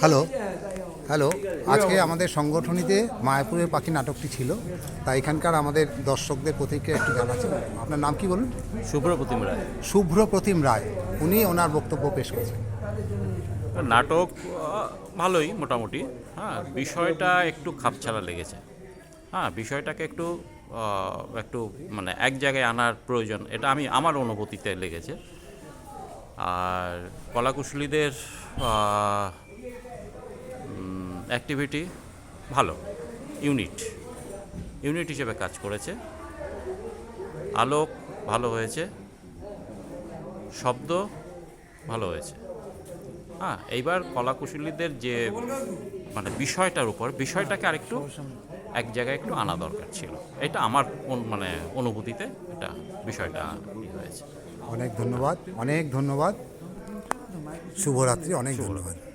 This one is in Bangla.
হ্যালো হ্যালো আজকে আমাদের সংগঠনীতে মায়াপুরের পাখি নাটকটি ছিল। তাই এখানকার আমাদের দর্শকদের প্রতিক্রিয়া একটু জানাচ্ছি। আপনার নাম কি বলুন? শুভ্র প্রতিম রায়। শুভ্র প্রতিম রায়। উনি ওনার বক্তব্য পেশ করেছেন। নাটক ভালোই মোটামুটি। হ্যাঁ বিষয়টা একটু খাপছাড়া লেগেছে। হ্যাঁ বিষয়টাকে একটু একটু মানে এক জায়গায় আনার প্রয়োজন। এটা আমি আমার অনুভূতিতে লেগেছে। আর কলাকুশলীদের অ্যাক্টিভিটি ভালো ইউনিট ইউনিট হিসেবে কাজ করেছে। আলোক ভালো হয়েছে, শব্দ ভালো হয়েছে। হ্যাঁ এইবার কলাকুশলীদের যে মানে বিষয়টার উপর, বিষয়টাকে আরেকটু, এক জায়গায় একটু আনা দরকার ছিল। এটা আমার মানে অনুভূতিতে এটা বিষয়টা হয়েছে। অনেক ধন্যবাদ অনেক ধন্যবাদ। শুভরাত্রি অনেক ধন্যবাদ।